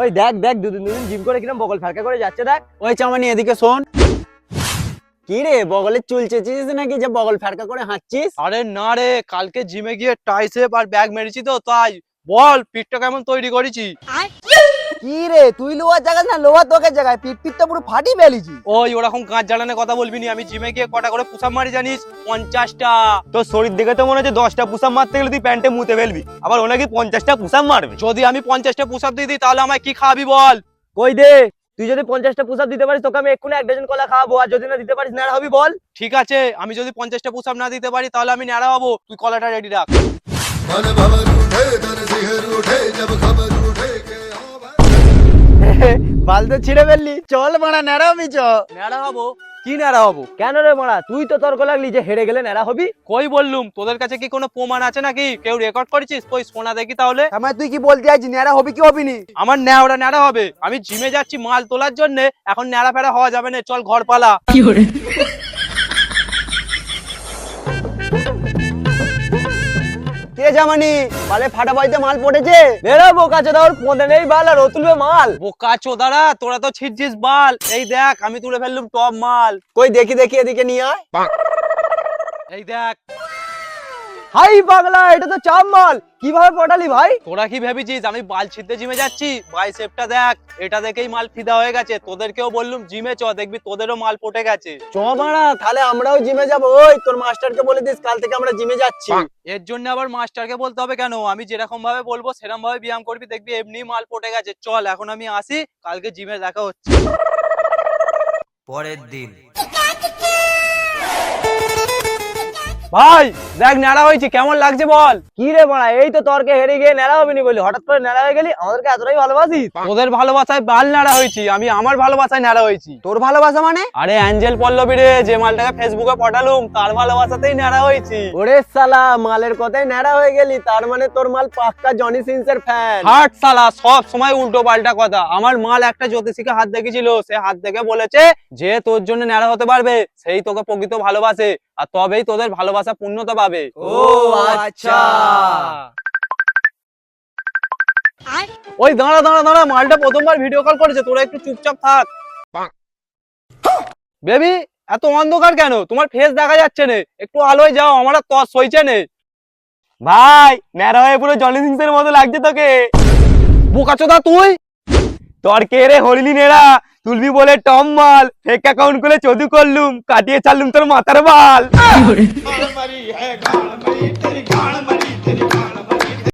ওই দেখ দেখ দুদিন দুদিন জিম করে কিরম বগল ফাঁকা করে যাচ্ছে দেখ। ওই চামানি এদিকে শোন। কি রে বগলের চুল চেঁচিস নাকি যে বগল ফেরকা করে হাঁটছিস? আরে না রে কালকে জিমে গিয়ে টাইসেপ আর ব্যাগ মেরেছি তো তাই। বল পিঠটা কেমন তৈরি করেছি কি রে? তুই লোয়ার জায়গা না লোয়ার তোকের জায়গায়। পিট পিট তো পুরো ফাটি ফেলিছি ওই ওরকম কাঁচ জ্বালানোর কথা বলবি নি। আমি জিমে গিয়ে কটা করে পুষাপ মারি জানিস? পঞ্চাশটা। তোর শরীর দেখে তো মনে হচ্ছে দশটা পুষাপ মারতে গেলে তুই প্যান্টে মুতে ফেলবি। আবার ও নাকি পঞ্চাশটা পুষাপ মারবে। যদি আমি পঞ্চাশটা পুষাপ দিয়ে দিই তাহলে আমায় কি খাওয়াবি বল? কই দে তুই যদি পঞ্চাশটা পুষাপ দিতে পারিস তোকে আমি এক্ষুনি এক ডজন কলা খাওয়াবো। আর যদি না দিতে পারিস না হবি বল। ঠিক আছে আমি যদি পঞ্চাশটা পুষাপ না দিতে পারি তাহলে আমি ন্যাড়া হব। তুই কলাটা রেডি রাখ। भाई বাল তো ছিঁড়ে ফেললি। চল মারা ন্যাড়া হবি চ। ন্যাড়া হব? কি ন্যাড়া হব? কেন রে মারা? তুই তো তর্ক লাগলি যে হেরে গেলে ন্যাড়া হবি? কই বললুম? তোদের কাছে কি কোনো প্রমাণ আছে নাকি? কেউ রেকর্ড করেছিস? কই শোনা দেখি তাহলে? আমার তুই কি বলতে চাইছিস ন্যাড়া হবি কি হবি নি আমার ন্যাওড়া ন্যাড়া হবে। আমি জিমে যাচ্ছি মাল তোলার জন্য এখন ন্যাড়া ফেরা হওয়া যাবে না। চল ঘর পালা। কে জামানি বালে ফাটা বাড়িতে মাল পড়েছে। বেরো বোকা চোদা ওর পদে নেই বাল আর ও তুলবে মাল। বোকা চোদারা তোরা তো ছিটছিস বাল। এই দেখ আমি তুলে ফেললুম টপ মাল। কই দেখি দেখি এদিকে নিয়ে আয়। এই দেখ। হাই পাগলা এটা তো চাপ মাল কীভাবে পটালি ভাই? তোরা কি ভেবেছিস? আমি বাল ছিটতে জিমে যাচ্ছি? বাইসেপটা দেখ এটা দেখেই মাল ফিদা হয়ে গেছে। তোদেরকেও বললুম জিমে চ দেখবি তোদেরও মাল পটে গেছে। চ মারা তাহলে আমরাও জিমে যাব। ওই তোর মাস্টারকে বলে দিস কাল থেকে আমরা জিমে যাচ্ছি। এর জন্য আবার মাস্টারকে বলতে হবে কেন? আমি যেরকম ভাবে বলব সেরকম ভাবে ব্যায়াম করবি দেখবি এমনি মাল পটে গেছে। চল এখন আমি আসি কালকে জিমে দেখা হচ্ছে। পরের দিন। ভাই দেখ ন্যাড়া হয়েছে কেমন লাগছে বল? কি রে মারা এই তো তর্কে হেরে গিয়ে নেড়া হবি নি বলি হঠাৎ করে নেড়া হয়ে গেলি? আমাদেরকে এতটাই ভালোবাসিস? তোদের ভালোবাসায় বাল ন্যাড়া হয়েছি আমি আমার ভালোবাসায় ন্যাড়া হয়েছি। তোর ভালোবাসা মানে? আরে অ্যাঞ্জেল পল্লবী রে যে মালটাকে ফেসবুকে পটালুম তার ভালোবাসাতেই ন্যাড়া হয়েছি। ওরে সালা মালের কথাই নেড়া হয়ে গেলি তার মানে তোর মাল পাক্কা জনি সিনসের ফ্যান হাট সালা সব সময় উল্টো পাল্টা কথা। আমার মাল একটা জ্যোতিষীকে হাত দেখেছিল সে হাত দেখে বলেছে যে তোর জন্য ন্যাড়া হতে পারবে সেই তোকে প্রকৃত ভালোবাসে। আর তবেই তোদের ভালোবাসা পূর্ণতা পাবে। ও আচ্ছা। ওই দাঁড়া দাঁড়া দাঁড়া মালটা প্রথমবার ভিডিও কল করেছে তোরা একটু চুপচাপ থাক। বেবি এত অন্ধকার কেন? তোমার ফেস দেখা যাচ্ছে না। একটু আলোয় যাও আমার আর তস সইছে নে। ভাই ন্যাড়া হয়ে পুরো জনি সিংস এর মতো লাগছে তোকে। বোকাচোদা তুই? তোর কে রে হরিলি নেড়া তুলবি বলে টম মাল ফেক অ্যাকাউন্ট খুলে চদু করলুম কাটিয়ে চাললুম তোর মাথার বাল